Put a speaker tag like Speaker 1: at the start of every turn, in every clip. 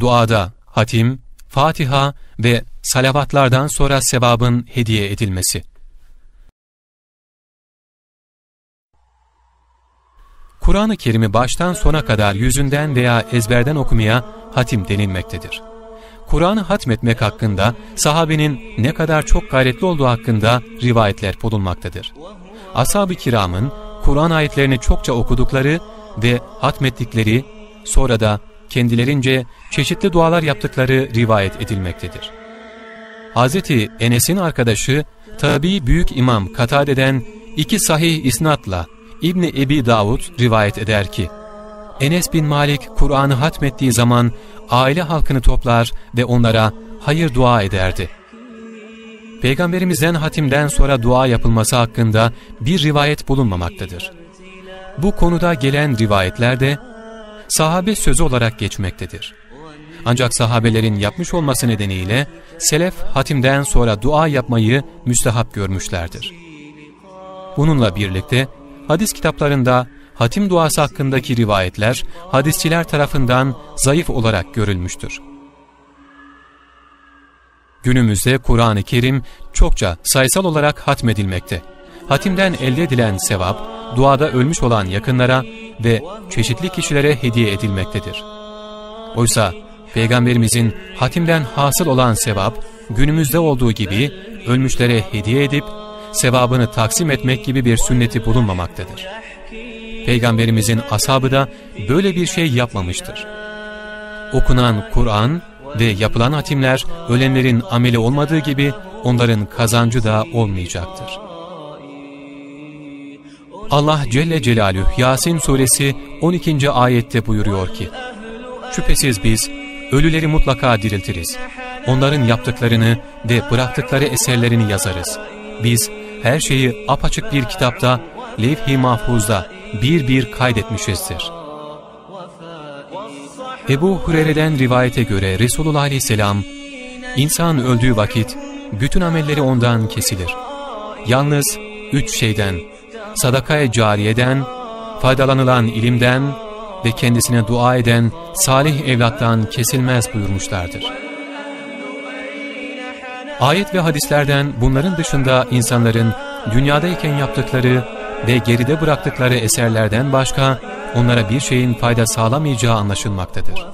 Speaker 1: duada hatim, Fatiha ve salavatlardan sonra sevabın hediye edilmesi. Kur'an-ı Kerim'i baştan sona kadar yüzünden veya ezberden okumaya hatim denilmektedir. Kur'an'ı hatmetmek hakkında sahabenin ne kadar çok gayretli olduğu hakkında rivayetler bulunmaktadır. Ashab-ı kiramın Kur'an ayetlerini çokça okudukları ve hatmettikleri, sonra da kendilerince çeşitli dualar yaptıkları rivayet edilmektedir. Hz. Enes'in arkadaşı, tabi büyük imam Katade'den iki sahih isnatla İbni Ebi Davud rivayet eder ki, Enes bin Malik Kur'an'ı hatmettiği zaman aile halkını toplar ve onlara hayır dua ederdi. Peygamberimizden hatimden sonra dua yapılması hakkında bir rivayet bulunmamaktadır. Bu konuda gelen rivayetler de sahabe sözü olarak geçmektedir. Ancak sahabelerin yapmış olması nedeniyle selef hatimden sonra dua yapmayı müstehap görmüşlerdir. Bununla birlikte hadis kitaplarında hatim duası hakkındaki rivayetler hadisçiler tarafından zayıf olarak görülmüştür. Günümüzde Kur'an-ı Kerim çokça sayısal olarak hatmedilmekte. Hatimden elde edilen sevap, duada ölmüş olan yakınlara ve çeşitli kişilere hediye edilmektedir. Oysa Peygamberimizin hatimden hasıl olan sevap, günümüzde olduğu gibi ölmüşlere hediye edip sevabını taksim etmek gibi bir sünneti bulunmamaktadır. Peygamberimizin ashabı da böyle bir şey yapmamıştır. Okunan Kur'an ve yapılan hatimler ölenlerin ameli olmadığı gibi onların kazancı da olmayacaktır. Allah Celle Celaluhu Yasin suresi 12. ayette buyuruyor ki Şüphesiz biz ölüleri mutlaka diriltiriz. Onların yaptıklarını ve bıraktıkları eserlerini yazarız. Biz her şeyi apaçık bir kitapta, levh-i mahfuzda bir bir kaydetmişizdir. Ebu Hureyre'den rivayete göre Resulullah Aleyhisselam, insan öldüğü vakit bütün amelleri ondan kesilir. Yalnız üç şeyden, sadakaya cariyeden, faydalanılan ilimden ve kendisine dua eden salih evlattan kesilmez buyurmuşlardır. Ayet ve hadislerden bunların dışında insanların dünyadayken yaptıkları ve geride bıraktıkları eserlerden başka onlara bir şeyin fayda sağlamayacağı anlaşılmaktadır.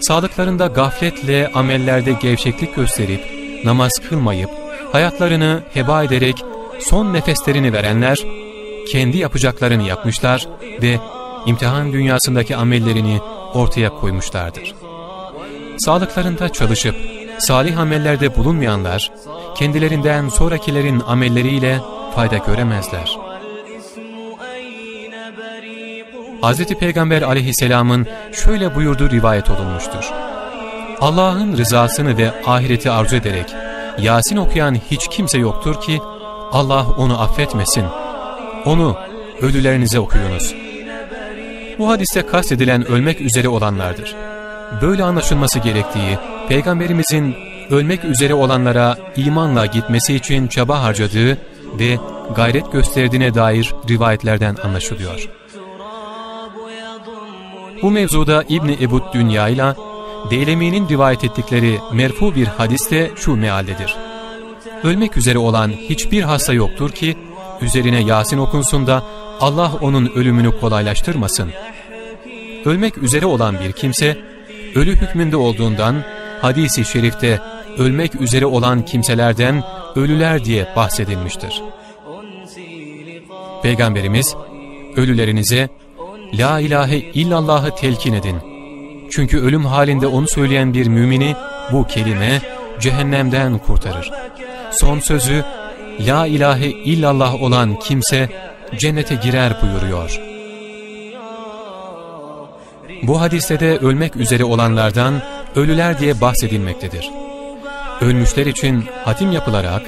Speaker 1: Sağlıklarında gafletle amellerde gevşeklik gösterip namaz kılmayıp hayatlarını heba ederek son nefeslerini verenler kendi yapacaklarını yapmışlar ve imtihan dünyasındaki amellerini ortaya koymuşlardır. Sağlıklarında çalışıp salih amellerde bulunmayanlar kendilerinden sonrakilerin amelleriyle fayda göremezler. Hz. Peygamber aleyhisselamın şöyle buyurduğu rivayet olunmuştur. Allah'ın rızasını ve ahireti arzu ederek Yasin okuyan hiç kimse yoktur ki Allah onu affetmesin. Onu ölülerinize okuyunuz. Bu hadiste kastedilen ölmek üzere olanlardır. Böyle anlaşılması gerektiği, Peygamberimizin ölmek üzere olanlara imanla gitmesi için çaba harcadığı ve gayret gösterdiğine dair rivayetlerden anlaşılıyor. Bu mevzuda İbni Ebu Dünya ile Deylemi'nin rivayet ettikleri merfu bir hadiste şu mealdedir. Ölmek üzere olan hiçbir hasta yoktur ki üzerine Yasin okunsun da Allah onun ölümünü kolaylaştırmasın. Ölmek üzere olan bir kimse ölü hükmünde olduğundan hadisi şerifte ölmek üzere olan kimselerden ölüler diye bahsedilmiştir. Peygamberimiz ölülerinize La ilahe illallah'ı telkin edin. Çünkü ölüm halinde onu söyleyen bir mümini bu kelime cehennemden kurtarır. Son sözü La ilahe illallah olan kimse cennete girer buyuruyor. Bu hadiste de ölmek üzere olanlardan ölüler diye bahsedilmektedir. Ölmüşler için hatim yapılarak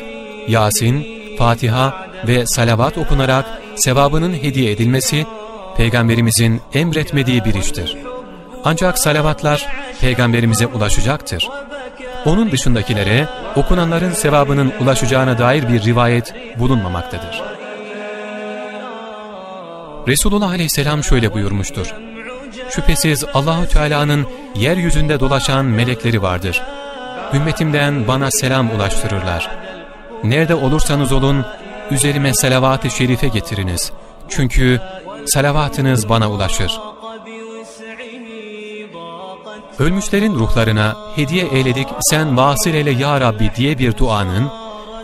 Speaker 1: Yasin, Fatiha ve salavat okunarak sevabının hediye edilmesi Peygamberimizin emretmediği bir iştir. Ancak salavatlar Peygamberimize ulaşacaktır. Onun dışındakilere okunanların sevabının ulaşacağına dair bir rivayet bulunmamaktadır. Resulullah Aleyhisselam şöyle buyurmuştur. Şüphesiz Allahü Teala'nın yeryüzünde dolaşan melekleri vardır. Ümmetimden bana selam ulaştırırlar. Nerede olursanız olun, üzerime salavat-ı şerife getiriniz. Çünkü salavatınız bana ulaşır. Ölmüşlerin ruhlarına hediye eyledik sen vasıl eyle ya Rabbi diye bir duanın,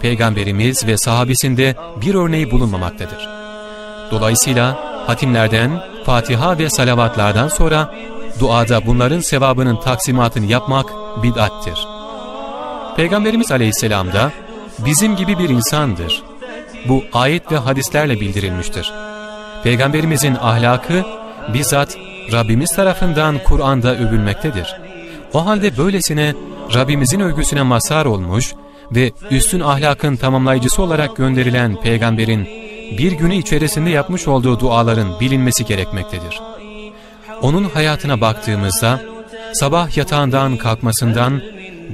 Speaker 1: Peygamberimiz ve sahabesinde bir örneği bulunmamaktadır. Dolayısıyla hatimlerden, Fatiha ve salavatlardan sonra duada bunların sevabının taksimatını yapmak bid'attir. Peygamberimiz aleyhisselam da bizim gibi bir insandır. Bu ayet ve hadislerle bildirilmiştir. Peygamberimizin ahlakı bizzat Rabbimiz tarafından Kur'an'da övülmektedir. O halde böylesine Rabbimizin övgüsüne mazhar olmuş ve üstün ahlakın tamamlayıcısı olarak gönderilen peygamberin bir günü içerisinde yapmış olduğu duaların bilinmesi gerekmektedir. Onun hayatına baktığımızda sabah yatağından kalkmasından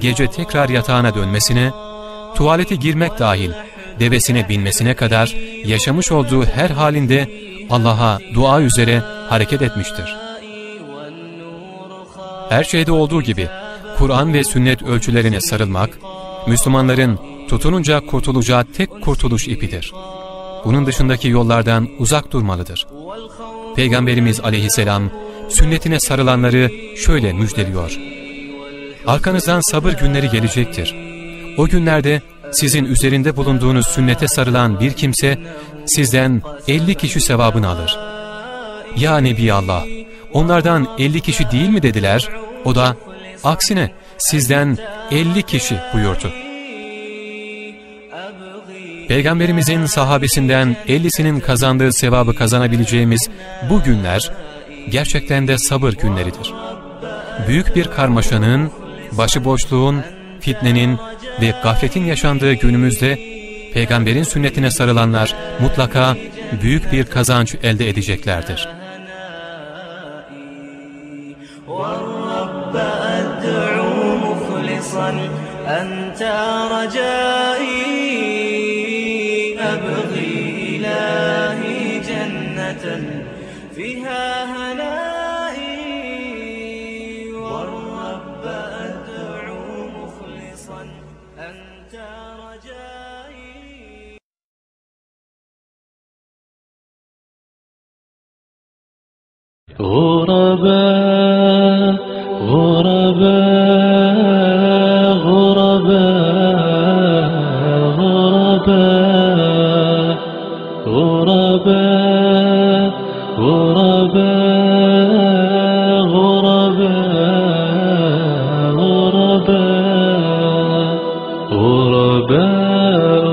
Speaker 1: gece tekrar yatağına dönmesine, tuvalete girmek dahil devesine binmesine kadar yaşamış olduğu her halinde Allah'a dua üzere hareket etmiştir. Her şeyde olduğu gibi Kur'an ve sünnet ölçülerine sarılmak, Müslümanların tutununca kurtulacağı tek kurtuluş ipidir. Bunun dışındaki yollardan uzak durmalıdır. Peygamberimiz aleyhisselam sünnetine sarılanları şöyle müjdeliyor. Arkanızdan sabır günleri gelecektir. O günlerde sizin üzerinde bulunduğunuz sünnete sarılan bir kimse sizden 50 kişi sevabını alır. Ya Nebi Allah, onlardan 50 kişi değil mi dediler? O da aksine sizden 50 kişi buyurdu. Peygamberimizin sahabesinden 50'sinin kazandığı sevabı kazanabileceğimiz bu günler gerçekten de sabır günleridir. Büyük bir karmaşanın, başıboşluğun, fitnenin ve gafletin yaşandığı günümüzde peygamberin sünnetine sarılanlar mutlaka büyük bir kazanç elde edeceklerdir. أنت رجائي أبغي إلهي جنة فيها غرباء غرباء غرباء غرباء غرباء غرباء غرباء غرباء غرباء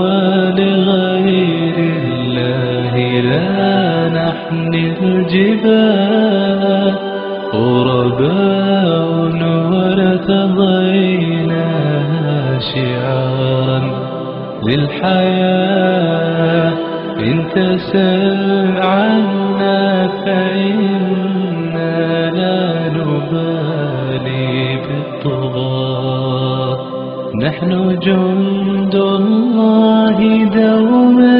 Speaker 1: ولغير الله لا نحن الجبال. للحياة إن تسل عنا فإنا لا نبالي بالطغاة. نحن جند الله دوما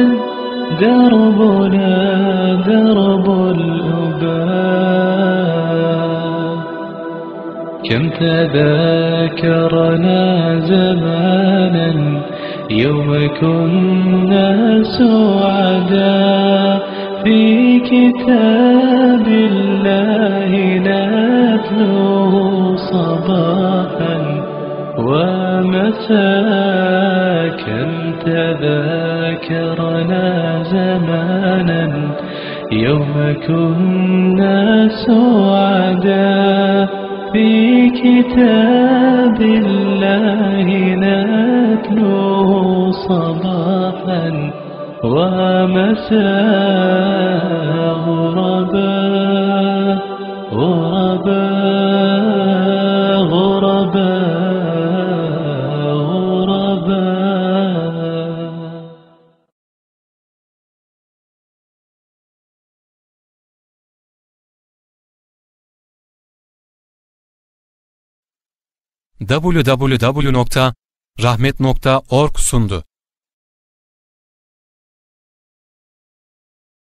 Speaker 1: دربنا درب الأباء. كم تذاكرنا زمانا يوم كنا سعدا في كتاب الله نتلوه صباحا ومساء كم تذاكرنا زمانا. يوم كنا سعدا في كتاب الله نتلوه صباحا ومساء غربا غربا غربا غربا www.rahmet.org sundu.